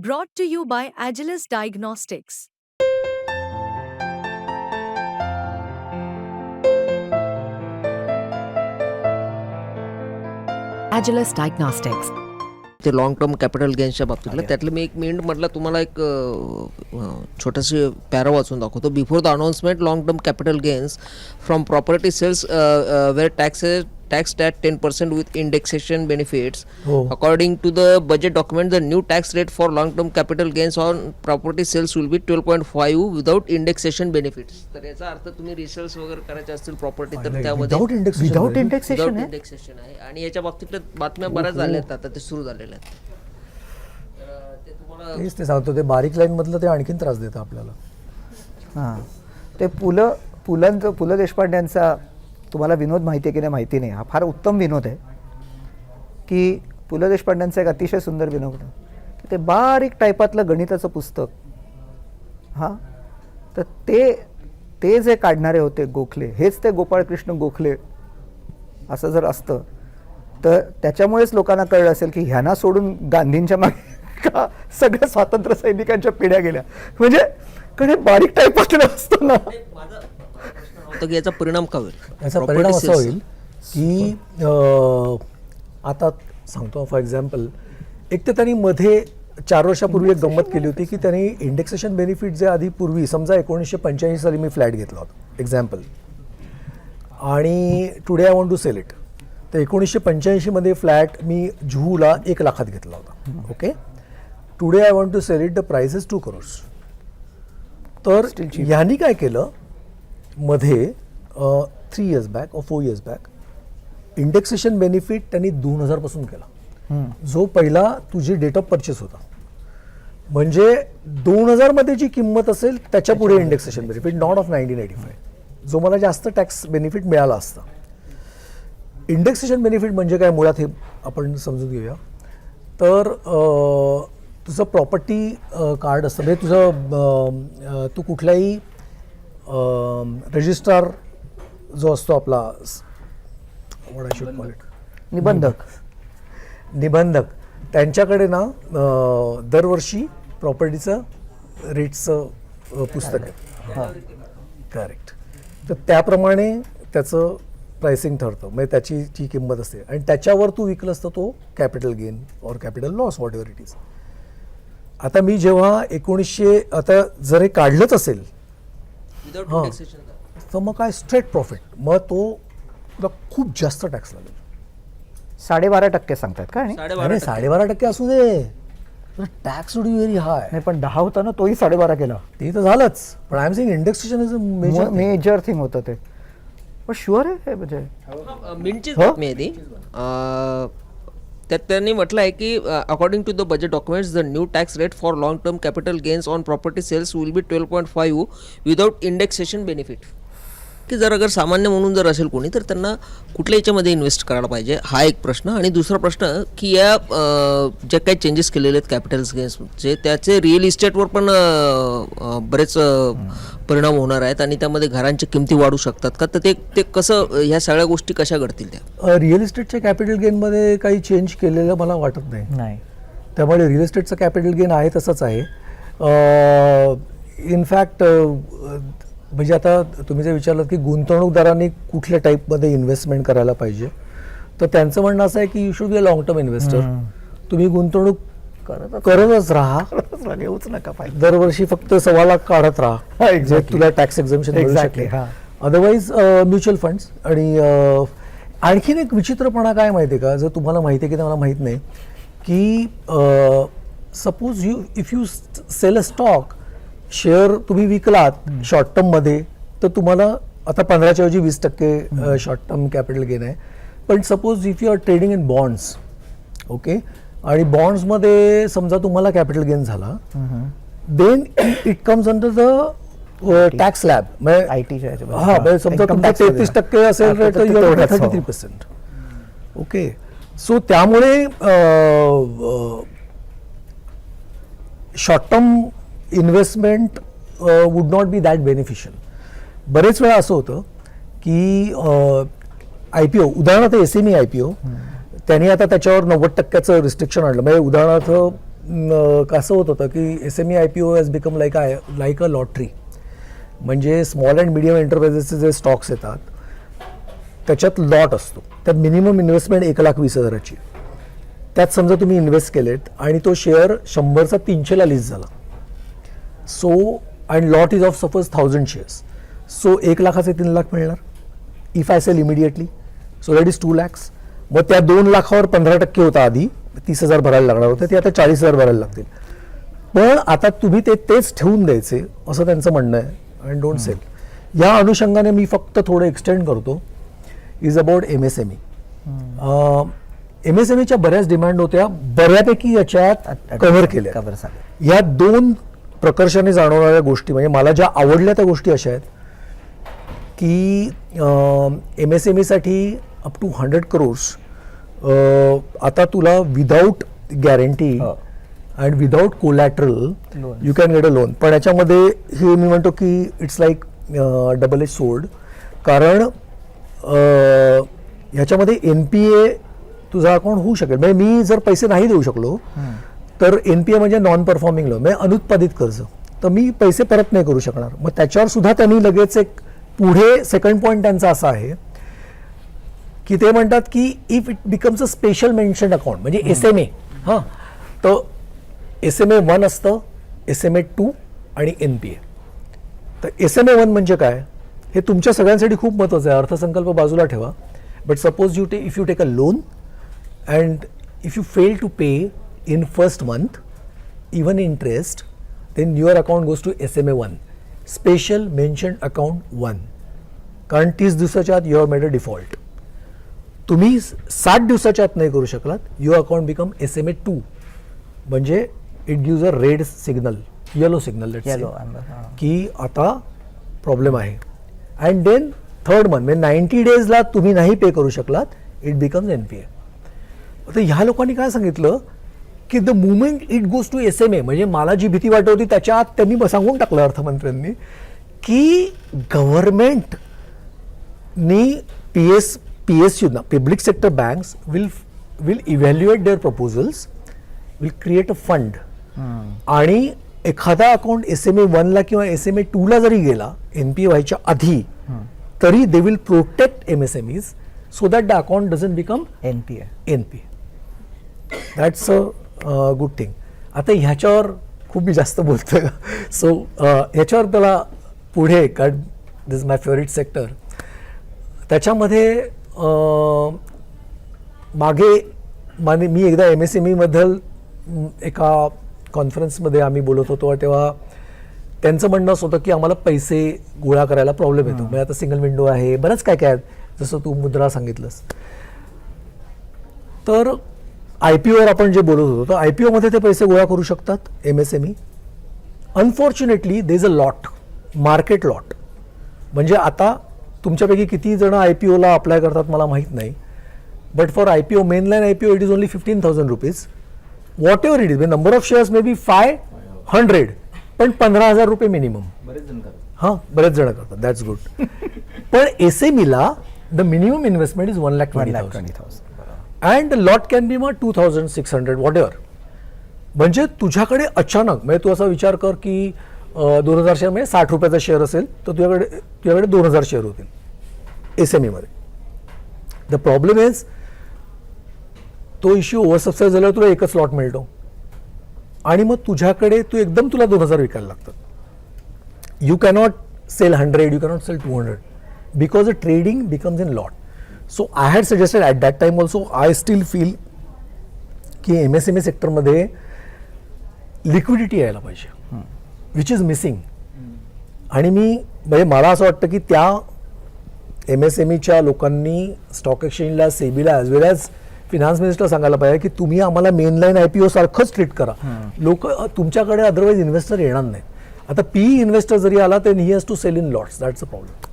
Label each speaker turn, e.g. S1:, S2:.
S1: Brought to you by Agilus Diagnostics.
S2: Agilus Diagnostics.
S3: ते long term capital गेन्सच्या बाबतीतलं त्यातलं मी एक मिनिट म्हटलं तुम्हाला एक छोटंसे पॅरा वाचून दाखवतो before the announcement long term capital gains from property sales were taxes tax at ten percent with indexation benefits
S4: हो.
S3: According to the budget document the new tax rate for long term capital gains on property sales will be twelve point five without indexation benefits तर याचा अर्थ तुम्ही रिसेल्स वगैरे करायचे असतील property तर त्यामध्ये
S4: without index
S5: without indexation
S3: without
S5: आहे?
S3: इंडेक्सेशन आहे. आणि याच्या बाबतीतल्या बातम्या बऱ्याच झाल्या आहेत आता ते सुरू झालेल्या आहेत. तर, अं, ते तुम्हाला
S4: तेच ते सांगतो ते बारीक लाईन मधलं ते आणखीन त्रास देतं आपल्याला.
S5: हां. ते पु ल पुलंचं पु ल देशपांड्यांचा तुम्हाला विनोद माहिती आहे की नाही माहिती नाही. हा फार उत्तम विनोद आहे. की पु ल देशपांड्यांचा एक अतिशय सुंदर विनोद ते बारीक टाईपातलं गणिताचं पुस्तक. हां? तर ते ते जे काढणारे होते गोखले हेच ते गोपाळकृष्ण गोखले असं जर असतं तर त्याच्यामुळेच लोकांना कळलं असेल की ह्यांना सोडून गांधींच्या मागे का सगळ्या स्वातंत्र्य सैनिकांच्या पिढ्या गेल्या. म्हणजे कडे बारीक टाईप टाईपातलं असतं ना.
S3: म्हणजे की याचा परिणाम का होईल?
S4: याचा परिणाम असा होईल की अं, आता सांगतो फॉर एक्झाम्पल एक तर त्यांनी मध्ये चार वर्षापूर्वी एक गंमत केली होती की त्यांनी इंडेक्सेशन बेनिफिट जे आधी पूर्वी समजा एकोणीसशे पंच्याऐंशी साली मी फ्लॅट घेतला होता एक्झाम्पल आणि today I want to sell it तर एकोणीसशे पंच्याऐंशीमध्ये फ्लॅट मी जुहूला एक लाखात घेतला होता okay today I want to sell it the price is two crores तर ह्यांनी काय केलं? मध्ये थ्री इयर्स बॅक और four years back indexation benefit त्यांनी दोन हजारपासून केला. जो पहिला तुझी डेट ऑफ परचेस होता. म्हणजे दोन हजारमध्ये जी किंमत असेल त्याच्या पुढे indexation benefit not of nineteen eighty five जो मला जास्त टॅक्स बेनिफिट मिळाला असता. इंडेक्सेशन बेनिफिट म्हणजे काय? मुळात हे आपण समजून घेऊया. तर तुझं प्रॉपर्टी कार्ड असतं. म्हणजे तुझं तू कुठल्याही रजिस्ट्रार जो असतो आपला what I should call it
S5: निबंधक.
S4: निबंधक. त्यांच्याकडे ना दरवर्षी प्रॉपर्टीचं रेटचं पुस्तक आहे. करेक्ट तर त्याप्रमाणे त्याचं प्राइसिंग ठरतं. म्हणजे त्याची जी किंमत असते. आणि त्याच्यावर तू विकलंस तर तो कॅपिटल गेन और capital loss whatever it is आता मी जेव्हा एकोणीसशे आता जर हे काढलंच असेल हां. तर मग काय? स्ट्रेट प्रॉफिट मग तो तुला खूप जास्त टॅक्स लागेल.
S5: साडेबारा टक्के सांगतात का आणि?
S3: साडेबारा
S4: टक्के. असू दे. टॅक्स वुड व्हेरी हाय
S5: नाही पण दहा होता ना तोही साडेबारा केला.
S4: ते तर झालंच. पण I am saying indexation is a major
S5: major thing होतं ते. पण शुअर आहे हे म्हणजे.
S3: मिंटचीच? बातमी आहे ती. अं, त्यात त्यांनी म्हटलं आहे की according to the budget documents the new tax rate for long term capital gains on property sales will be twelve point five without indexation benefit की जर अगर सामान्य म्हणून जर असेल कोणी तर त्यांना कुठल्या याच्यामध्ये इन्व्हेस्ट करायला पाहिजे? हा एक प्रश्न. आणि दुसरा प्रश्न की या जे काही चेंजेस केलेले आहेत कॅपिटल गेन्सचे त्याचे रिअल इस्टेटवर पण बरेच परिणाम होणार आहेत आणि त्यामध्ये घरांच्या किमती वाढू शकतात का? तर ते ते कसं ह्या सगळ्या गोष्टी कशा घडतील त्या?
S4: रिअल इस्टेटच्या कॅपिटल गेनमध्ये काही चेंज केलेलं मला वाटत नाही.
S5: नाही.
S4: त्यामुळे रिअल इस्टेटचं कॅपिटल गेन आहे तसंच आहे. इनफॅक्ट म्हणजे आता तुम्ही जे विचारलं की गुंतवणूकदारांनी कुठल्या टाईपमध्ये इन्व्हेस्टमेंट करायला पाहिजे तर त्यांचं म्हणणं असं आहे की you should be a long term investor तुम्ही गुंतवणूक
S5: करतच
S4: करतच राहा.
S5: घेऊच नका पाहिजे.
S4: दरवर्षी फक्त सव्वा लाख काढत राहा. जे तुला टॅक्स एक्झाम्शन
S5: हा.
S4: अदरवाईज म्युच्युअल फंड्स आणि आणखीन एक विचित्रपणा काय माहिती आहे का? जर तुम्हाला माहिती आहे की मला माहीत नाही की suppose you if you sell a stock share तुम्ही विकलात शॉर्ट टर्ममध्ये तर तुम्हाला आता पंधराच्या ऐवजी वीस टक्के शॉर्ट टर्म कॅपिटल गेन आहे. पण suppose if you are trading in bonds okay आणि बॉन्ड्समध्ये समजा तुम्हाला कॅपिटल गेन झाला then it comes under the
S5: tax slab ह्याच्यामध्ये.
S4: हा म्हणजे समजा तुमचा
S5: मध्ये.
S4: तेहतीस टक्के असेल
S5: तर thirty.
S4: Three percent okay so त्यामुळे short term investment would not be that beneficial बरेच वेळा असं होतं की आय पी ओ उदाहरणार्थ S M E I P O त्यांनी आता त्याच्यावर नव्वद टक्क्याचं रिस्ट्रिक्शन आणलं. म्हणजे उदाहरणार्थ कसं होत होतं की S M E I P O has become like I like a lottery म्हणजे स्मॉल अँड मिडियम एंटरप्राइजेसचे जे स्टॉक्स येतात त्याच्यात लॉट असतो. त्यात मिनिमम इन्व्हेस्टमेंट एक लाख वीस हजाराची. त्यात समजा तुम्ही इन्व्हेस्ट केलेत आणि तो शेअर शंभरचा तीनशेला लिस्ट झाला. So and lot is of suppose thousand shares so एक लाखाचे तीन लाख मिळणार. If I sell immediately so that is two lakhs मग त्या दोन लाखावर पंधरा टक्के होता आधी तीस हजार भरायला लागणार होते ते आता चाळीस हजार भरायला लागतील. पण आता तुम्ही ते तेच ठेवून द्यायचे असं त्यांचं म्हणणं आहे अँड डोंट सेल या अनुषंगाने मी फक्त थोडं एक्सटेंड करतो. Is about M S M E M S M ईच्या बऱ्याच डिमांड होत्या बऱ्यापैकी याच्यात कव्हर केल्या. या दोन प्रकर्षाने जाणवणाऱ्या गोष्टी म्हणजे मला ज्या आवडल्या त्या गोष्टी अशा आहेत की एम एस एम ईसाठी अप टू हंड्रेड करोर्स आता तुला
S5: without
S4: guarantee. And without
S5: collateral.
S4: You can get a loan पण याच्यामध्ये हे मी म्हणतो की it's like double edge sword कारण ह्याच्यामध्ये एन पी ए तुझा अकाउंट होऊ शकेल म्हणजे मी जर पैसे नाही देऊ शकलो तर एन पी ए म्हणजे नॉन परफॉर्मिंग लोन म्हणजे अनुत्पादित कर्ज. तर मी पैसे परत नाही करू शकणार. मग त्याच्यावर सुद्धा त्यांनी लगेच एक पुढे सेकंड पॉईंट त्यांचा असा आहे की ते म्हणतात की if it becomes a special mention account म्हणजे एस एम ए हां. तर एस एम ए वन असतं एस एम ए टू आणि एन पी ए तर एस एम ए वन म्हणजे काय? हे तुमच्या सगळ्यांसाठी खूप महत्त्वाचं आहे. अर्थसंकल्प बाजूला ठेवा. बट सपोज यू टे if you take a loan and if you fail to pay in first month even interest then your account goes to S M A one special mention account one कारण तीस दिवसाच्या आत you have made a default तुम्ही साठ दिवसाच्या आत नाही करू शकलात your account become S M A two म्हणजे it gives a red signal
S5: yellow signal
S4: की आता प्रॉब्लेम आहे. अँड देन थर्ड मंथ म्हणजे नाईन्टी डेजला तुम्ही नाही पे करू शकलात it becomes N P A आता ह्या लोकांनी काय सांगितलं? की the moment it goes to S M A म्हणजे मला जी भीती वाटत होती त्याच्या आत त्यांनी सांगून टाकलं अर्थमंत्र्यांनी की गव्हर्नमेंट नी P S P S U ना public sector banks will will evaluate their proposals will create a fund आणि एखादा अकाउंट एस एम ए वनला किंवा एस एम ए टूला जरी गेला एन पी व्हायच्या आधी तरी they will protect M S M is so that the account doesn't
S5: become N P
S4: N P that's a good thing आता ह्याच्यावर खूप मी जास्त बोलतोय. सो ह्याच्यावर त्याला पुढे कारण this is my favourite sector त्याच्यामध्ये मागे माने मी एकदा एम एस एम ईबद्दल एका कॉन्फरन्समध्ये आम्ही बोलत होतो तेव्हा त्यांचं म्हणणं असं होतं की आम्हाला पैसे गोळा करायला प्रॉब्लेम येतो. म्हणजे आता सिंगल विंडो आहे बरंच काय काय आहे जसं तू मुद्रा सांगितलंस. तर आय पी ओवर आपण जे बोलत होतो तर आय पी ओमध्ये ते पैसे गोळा करू शकतात M S M E unfortunately they is a lot market lot म्हणजे आता तुमच्यापैकी किती जण आय पी ओला अप्लाय करतात मला माहीत नाही. But for I P O mainline I P O it is only fifteen thousand rupees whatever it is number of shares may be five hundred पण पंधरा हजार रुपये मिनिमम हां बरेच जण करतात. दॅट्स गुड पण एस एम ईला the minimum
S5: investment
S4: is
S5: one
S4: lakh
S5: twenty thousand
S4: and lot can be मग two thousand six hundred whatever म्हणजे तुझ्याकडे अचानक म्हणजे तू असा विचार कर की दोन हजार शेअर म्हणजे साठ रुपयाचा शेअर असेल तर तुझ्याकडे तुझ्याकडे दोन हजार शेअर होतील. एस एम ईमध्ये द प्रॉब्लेम इज तो इश्यू ओव्हर झाल्यावर तुला एकच लॉट मिळतो. आणि मग तुझ्याकडे तू एकदम तुला दोन हजार विकायला लागतात. You cannot sell hundred you cannot sell two hundred because a trading becomes in lot so I had suggested at that time also I still feel की एम एस एम ए सेक्टरमध्ये लिक्विडिटी यायला पाहिजे which is missing आणि मी म्हणजे मला असं वाटतं की त्या एम एस एम ईच्या लोकांनी स्टॉक एक्सचेंजला सेबीला as well as finance minister सांगायला पाहिजे की तुम्ही आम्हाला मेनलाईन आय पी ओ सारखंच ट्रीट करा. लोक तुमच्याकडे अदरवाईज इन्व्हेस्टर येणार नाहीत. आता पी इन्व्हेस्टर जरी आला तर he has to sell in lots that's a problem